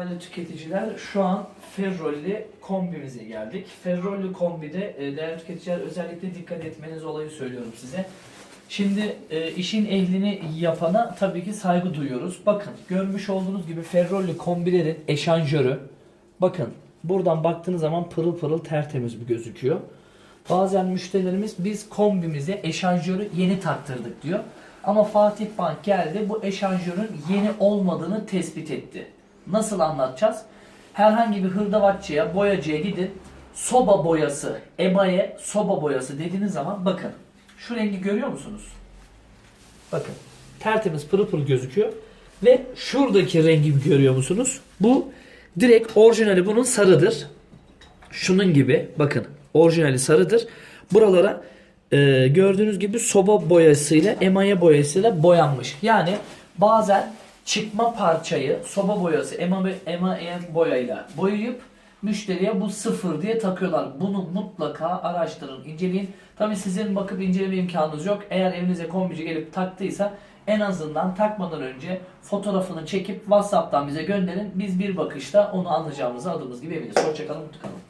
Değerli tüketiciler şu an Ferrolli kombimize geldik. Ferrolli kombide e, değerli tüketiciler özellikle dikkat etmeniz olayı söylüyorum size. Şimdi e, işin ehlini yapana tabii ki saygı duyuyoruz. Bakın görmüş olduğunuz gibi Ferrolli kombilerin eşanjörü. Bakın buradan baktığınız zaman pırıl pırıl tertemiz bir gözüküyor. Bazen müşterilerimiz biz kombimize eşanjörü yeni taktırdık diyor. Ama Fatih Bank geldi bu eşanjörün yeni olmadığını tespit etti. Nasıl anlatacağız? Herhangi bir hırdavatçıya, boyacıya gidin. Soba boyası, emaye soba boyası dediğiniz zaman bakın. Şu rengi görüyor musunuz? Bakın. Tertemiz pırıl pırıl gözüküyor. Ve şuradaki rengi görüyor musunuz? Bu direkt orijinali bunun sarıdır. Şunun gibi bakın orijinali sarıdır. Buralara e, gördüğünüz gibi soba boyasıyla emaye boyasıyla boyanmış. Yani bazen çıkma parçayı soba boyası emaye boyayla boyayıp müşteriye bu sıfır diye takıyorlar. Bunu mutlaka araştırın, inceleyin. Tabi sizin bakıp inceleme imkanınız yok. Eğer evinize kombici gelip taktıysa en azından takmadan önce fotoğrafını çekip WhatsApp'tan bize gönderin. Biz bir bakışta onu anlayacağımızı adımız gibi eminiz. Hoşçakalın, mutlu kalın.